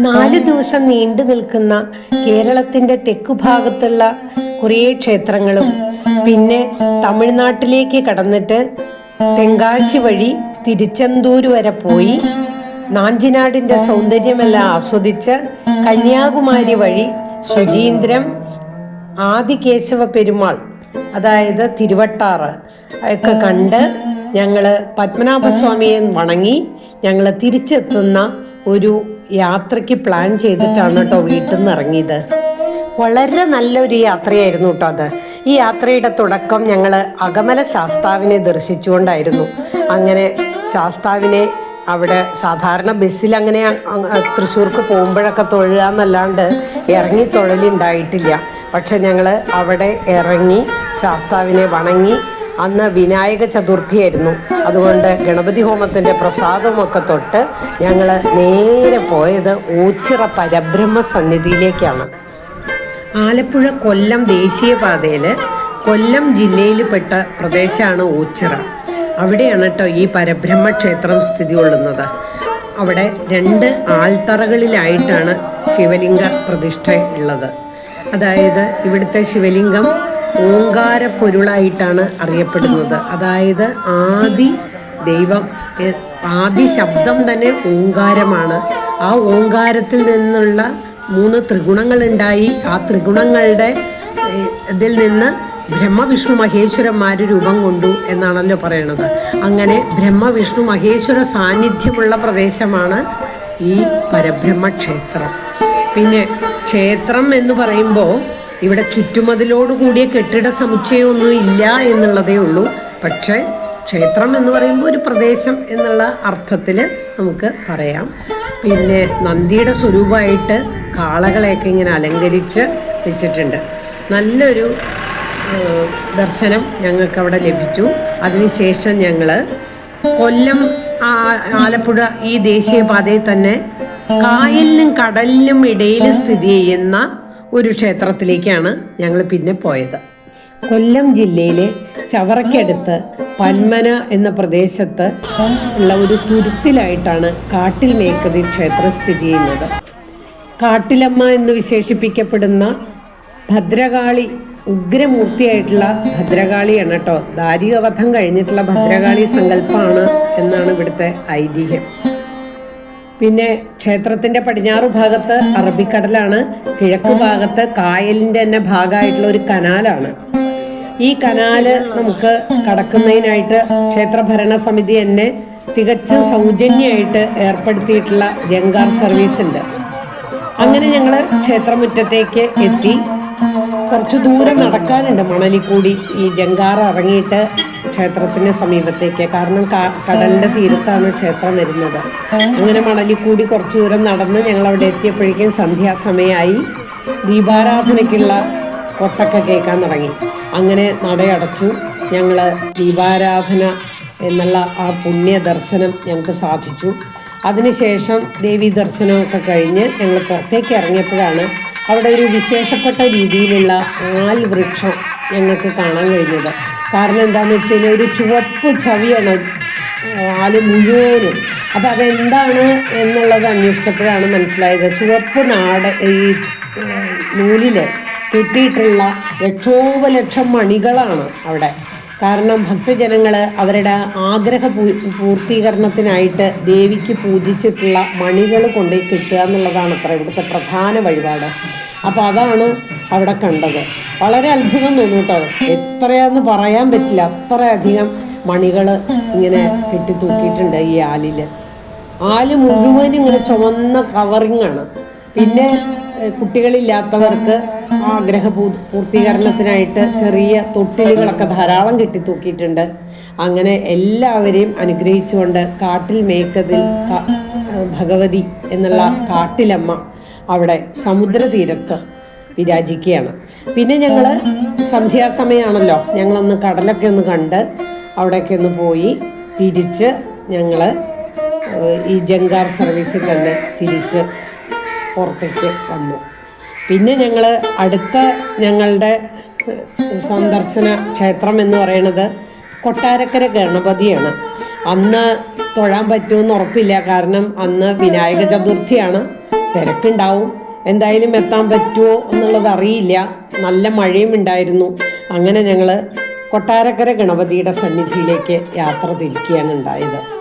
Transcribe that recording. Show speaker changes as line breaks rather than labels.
നാല് ദിവസം നീണ്ടു നിൽക്കുന്ന കേരളത്തിന്റെ തെക്കുഭാഗത്തുള്ള കുറേ ക്ഷേത്രങ്ങളും പിന്നെ തമിഴ്നാട്ടിലേക്ക് കടന്നിട്ട് തെങ്കാശി വഴി തിരുച്ചെന്തൂര് വരെ പോയി നാഞ്ചിനാടിന്റെ സൗന്ദര്യമെല്ലാം ആസ്വദിച്ച് കന്യാകുമാരി വഴി ശുചീന്ദ്രം ആദികേശവ പെരുമാൾ അതായത് തിരുവട്ടാറ് ഒക്കെ കണ്ട് ഞങ്ങൾ പത്മനാഭസ്വാമിയെ വണങ്ങി ഞങ്ങൾ തിരിച്ചെത്തുന്ന ഒരു യാത്രയ്ക്ക് പ്ലാൻ ചെയ്തിട്ടാണ് കേട്ടോ വീട്ടിൽ നിന്ന് ഇറങ്ങിയത് വളരെ നല്ലൊരു യാത്രയായിരുന്നു കേട്ടോ അത്. ഈ യാത്രയുടെ തുടക്കം ഞങ്ങൾ അകമല ശാസ്താവിനെ ദർശിച്ചുകൊണ്ടായിരുന്നു. അങ്ങനെ ശാസ്താവിനെ അവിടെ സാധാരണ ബസ്സിൽ അങ്ങനെ തൃശ്ശൂർക്ക് പോകുമ്പോഴൊക്കെ തൊഴുക എന്നല്ലാണ്ട് ഇറങ്ങി തൊഴലുണ്ടായിട്ടില്ല. പക്ഷെ ഞങ്ങൾ അവിടെ ഇറങ്ങി ശാസ്താവിനെ വണങ്ങി അന്ന് വിനായക ചതുർത്ഥിയായിരുന്നു. അതുകൊണ്ട് ഗണപതി ഹോമത്തിന്റെ പ്രസാദമൊക്കെ തൊട്ട് ഞങ്ങൾ നേരെ പോയത് ഊച്ചിറ പരബ്രഹ്മ സന്നിധിയിലേക്കാണ്. ആലപ്പുഴ കൊല്ലം ദേശീയപാതയിൽ കൊല്ലം ജില്ലയിൽപ്പെട്ട പ്രദേശമാണ് ഊച്ചിറ. അവിടെയാണ് കേട്ടോ ഈ പരബ്രഹ്മ ക്ഷേത്രം സ്ഥിതി കൊള്ളുന്നത്. അവിടെ രണ്ട് ആൾത്തറകളിലായിട്ടാണ് ശിവലിംഗ പ്രതിഷ്ഠ ഉള്ളത്. അതായത് ഇവിടുത്തെ ശിവലിംഗം ഓങ്കാര പൊരുളായിട്ടാണ് അറിയപ്പെടുന്നത്. അതായത് ആദി ദൈവം ആദി ശബ്ദം തന്നെ ഓങ്കാരമാണ്. ആ ഓങ്കാരത്തിൽ നിന്നുള്ള മൂന്ന് ത്രിഗുണങ്ങളുണ്ടായി. ആ ത്രിഗുണങ്ങളുടെ ഇതിൽ നിന്ന് ബ്രഹ്മവിഷ്ണു മഹേശ്വരന്മാർ രൂപം കൊണ്ടു എന്നാണല്ലോ പറയണത്. അങ്ങനെ ബ്രഹ്മവിഷ്ണു മഹേശ്വര സാന്നിധ്യമുള്ള പ്രദേശമാണ് ഈ പരബ്രഹ്മ ക്ഷേത്രം പിന്നെ ക്ഷേത്രം എന്ന് പറയുമ്പോൾ ഇവിടെ ചുറ്റുമതിലോട് കൂടിയ കെട്ടിട സമുച്ചയമൊന്നും ഇല്ല എന്നുള്ളതേ ഉള്ളൂ. പക്ഷേ ക്ഷേത്രം എന്ന് പറയുമ്പോൾ ഒരു പ്രദേശം എന്നുള്ള അർത്ഥത്തിൽ നമുക്ക് പറയാം. പിന്നെ നന്ദിയുടെ സ്വരൂപമായിട്ട് കാളകളെയൊക്കെ ഇങ്ങനെ അലങ്കരിച്ച് വെച്ചിട്ടുണ്ട്. നല്ലൊരു ദർശനം ഞങ്ങൾക്ക് അവിടെ ലഭിച്ചു. അതിനുശേഷം ഞങ്ങൾ കൊല്ലം ആലപ്പുഴ ഈ ദേശീയപാതയിൽ തന്നെ കായലിനും കടലിനും ഇടയിൽ സ്ഥിതി ചെയ്യുന്ന ഒരു ക്ഷേത്രത്തിലേക്കാണ് ഞങ്ങൾ പിന്നെ പോയത്. കൊല്ലം ജില്ലയിലെ ചവറയ്ക്കടുത്ത് പന്മന എന്ന പ്രദേശത്ത് ഉള്ള ഒരു തുരുത്തിലായിട്ടാണ് കാട്ടിൽ മേക്കതി ക്ഷേത്രം സ്ഥിതി ചെയ്യുന്നത്. കാട്ടിലമ്മ എന്ന് വിശേഷിപ്പിക്കപ്പെടുന്ന ഭദ്രകാളി ഉഗ്രമൂർത്തിയായിട്ടുള്ള ഭദ്രകാളിയാണ് കേട്ടോ ദാരികവധം കഴിഞ്ഞിട്ടുള്ള ഭദ്രകാളി സങ്കല്പമാണ് എന്നാണ് ഇവിടുത്തെ ഐതിഹ്യം. പിന്നെ ക്ഷേത്രത്തിന്റെ പടിഞ്ഞാറ് ഭാഗത്ത് അറബിക്കടലാണ് കിഴക്ക് ഭാഗത്ത് കായലിന്റെ തന്നെ ഭാഗമായിട്ടുള്ള ഒരു കനാലാണ്. ഈ കനാല് നമുക്ക് കടക്കുന്നതിനായിട്ട് ക്ഷേത്ര ഭരണസമിതി തന്നെ തികച്ചും സൗജന്യമായിട്ട് ഏർപ്പെടുത്തിയിട്ടുള്ള ജങ്കാർ സർവീസ് ഉണ്ട്. അങ്ങനെ ഞങ്ങൾ ക്ഷേത്രമുറ്റത്തേക്ക് എത്തി. കുറച്ച് ദൂരം നടക്കാനുണ്ട് മണലിൽ കൂടി ഈ ജങ്കാർ ഇറങ്ങിയിട്ട് ക്ഷേത്രത്തിന് സമീപത്തേക്ക്. കാരണം കടലിന്റെ തീരത്താണ് ക്ഷേത്രം വരുന്നത്. അങ്ങനെ മണലിൽ കൂടി കുറച്ച് ദൂരം നടന്ന് ഞങ്ങൾ അവിടെ എത്തിയപ്പോഴേക്കും സന്ധ്യാസമയമായി ദീപാരാധനയ്ക്കുള്ള കൊട്ടൊക്കെ കേൾക്കാൻ തുടങ്ങി. അങ്ങനെ നടയടച്ചു. ഞങ്ങൾ ദീപാരാധന എന്നുള്ള ആ പുണ്യ ദർശനം ഞങ്ങൾക്ക് സാധിച്ചു. അതിനുശേഷം ദേവീ ദർശനമൊക്കെ കഴിഞ്ഞ് ഞങ്ങൾ പുറത്തേക്ക് ഇറങ്ങിയപ്പോഴാണ് അവിടെ ഒരു വിശേഷപ്പെട്ട രീതിയിലുള്ള ആൽ വൃക്ഷം ഞങ്ങൾക്ക് കാണാൻ കഴിഞ്ഞത്. കാരണം എന്താണെന്ന് വെച്ച് കഴിഞ്ഞാൽ ഒരു ചുവപ്പ് ചവിയാണ് ആൽ മുഴുവനും. അപ്പം അതെന്താണ് എന്നുള്ളത് അന്വേഷിച്ചപ്പോഴാണ് മനസ്സിലായത്. ചുവപ്പ് നാട് ഈ നൂലിൽ കിട്ടിയിട്ടുള്ള ലക്ഷോപലക്ഷം മണികളാണ് അവിടെ. കാരണം ഭക്തജനങ്ങൾ അവരുടെ ആഗ്രഹ പൂർത്തീകരണത്തിനായിട്ട് ദേവിക്ക് പൂജിച്ചിട്ടുള്ള മണികൾ കൊണ്ടുപോയി കിട്ടുക എന്നുള്ളതാണ് അത്ര ഇവിടുത്തെ പ്രധാന വഴിപാട്. അപ്പോൾ അതാണ് അവിടെ കണ്ടത്. വളരെ അത്ഭുതം തോന്നും കേട്ടോ. എത്രയാന്ന് പറയാൻ പറ്റില്ല. അത്രയധികം മണികൾ ഇങ്ങനെ കെട്ടി തൂക്കിയിട്ടുണ്ട് ഈ ആലിൽ ആൽ മുഴുവനും ഇങ്ങനെ ചുവന്ന ആണ്. പിന്നെ കുട്ടികളില്ലാത്തവർക്ക് ആഗ്രഹ പൂർത്തീകരണത്തിനായിട്ട് ചെറിയ തൊട്ടിലുകളൊക്കെ ധാരാളം കെട്ടി തൂക്കിയിട്ടുണ്ട്. അങ്ങനെ എല്ലാവരെയും അനുഗ്രഹിച്ചുകൊണ്ട് കാട്ടിൽ മേക്കതിൽ ഭഗവതി എന്നുള്ള കാട്ടിലമ്മ അവിടെ സമുദ്രതീരത്ത് വിരാജിക്കുകയാണ്. പിന്നെ ഞങ്ങൾ സന്ധ്യാസമയമാണല്ലോ ഞങ്ങളൊന്ന് കടലൊക്കെ ഒന്ന് കണ്ട് അവിടെയൊക്കെ ഒന്ന് പോയി തിരിച്ച് ഞങ്ങൾ ഈ ജങ്കാർ സർവീസിൽ തന്നെ തിരിച്ച് പുറത്തേക്ക് വന്നു. പിന്നെ ഞങ്ങൾ അടുത്ത ഞങ്ങളുടെ സന്ദർശന ക്ഷേത്രം എന്ന് പറയുന്നത് കൊട്ടാരക്കര ഗണപതിയാണ്. അന്ന് തൊഴാൻ പറ്റുമെന്ന് ഉറപ്പില്ല. കാരണം അന്ന് വിനായക ചതുർത്ഥിയാണ്. തിരക്കുണ്ടാവും. എന്തായാലും എത്താൻ പറ്റുമോ എന്നുള്ളത് അറിയില്ല. നല്ല മഴയും ഉണ്ടായിരുന്നു. അങ്ങനെ ഞങ്ങൾ കൊട്ടാരക്കര ഗണപതിയുടെ സന്നിധിയിലേക്ക് യാത്ര തിരിക്കുകയാണ് ഉണ്ടായത്.